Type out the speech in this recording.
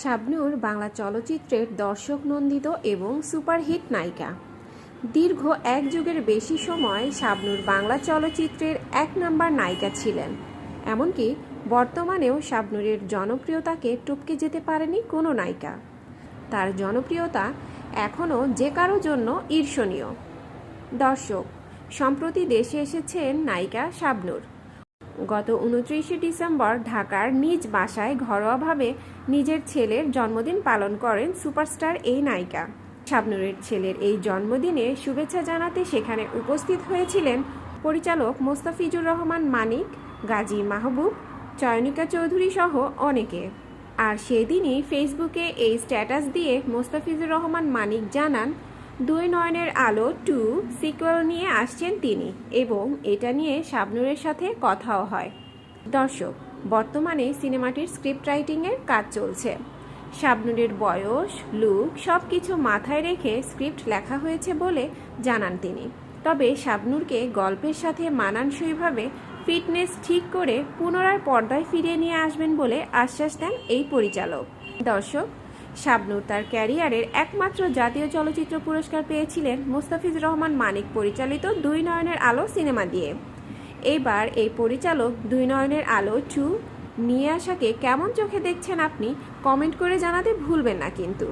শাবনূর বাংলা চলচ্চিত্রের দর্শক নন্দিত এবং সুপারহিট নায়িকা। দীর্ঘ এক যুগের বেশি সময় শাবনূর বাংলা চলচ্চিত্রের এক নাম্বার নায়িকা ছিলেন। এমনকি বর্তমানেও শাবনূরের জনপ্রিয়তাকে টপকে যেতে পারেনি কোনো নায়িকা। তার জনপ্রিয়তা এখনও যে কারও জন্য ঈর্ষণীয়। দর্শক, সম্প্রতি দেশে এসেছেন নায়িকা শাবনূর। গত উনত্রিশে ডিসেম্বর ঢাকার নিজ বাসায় ঘরোয়াভাবে নিজের ছেলের জন্মদিন পালন করেন সুপারস্টার এই নায়িকা। শাবনুরের ছেলের এই জন্মদিনে শুভেচ্ছা জানাতে সেখানে উপস্থিত হয়েছিলেন পরিচালক মোস্তাফিজুর রহমান মানিক, গাজী মাহবুব, চয়নিকা চৌধুরী সহ অনেকে। আর সেদিনই ফেসবুকে এই স্ট্যাটাস দিয়ে মোস্তাফিজুর রহমান মানিক জানান দুই নয়নের আলো টু সিকুয়েল নিয়ে আসছেন তিনি এবং এটা নিয়ে শাবনুরের সাথে কথাও হয়। দর্শক, বর্তমানে সিনেমাটির স্ক্রিপ্ট রাইটিংয়ের কাজ চলছে। শাবনুরের বয়স, লুক সব কিছু মাথায় রেখে স্ক্রিপ্ট লেখা হয়েছে বলে জানান তিনি। তবে শাবনুরকে গল্পের সাথে মানানসইভাবে ফিটনেস ঠিক করে পুনরায় পর্দায় ফিরিয়ে নিয়ে আসবেন বলে আশ্বাস দেন এই পরিচালক। দর্শক শাবনূর তার ক্যারিয়ারের একমাত্র জাতীয় চলচ্চিত্র পুরস্কার পেয়েছিলেন মোস্তাফিজ রহমান মানিক পরিচালিত দুই নয়নের আলো সিনেমা দিয়ে। এবার এই পরিচালক দুই নয়নের আলো টু নিয়ে আসাকে কেমন চোখে দেখছেন আপনি, কমেন্ট করে জানাতে ভুলবেন না কিন্তু।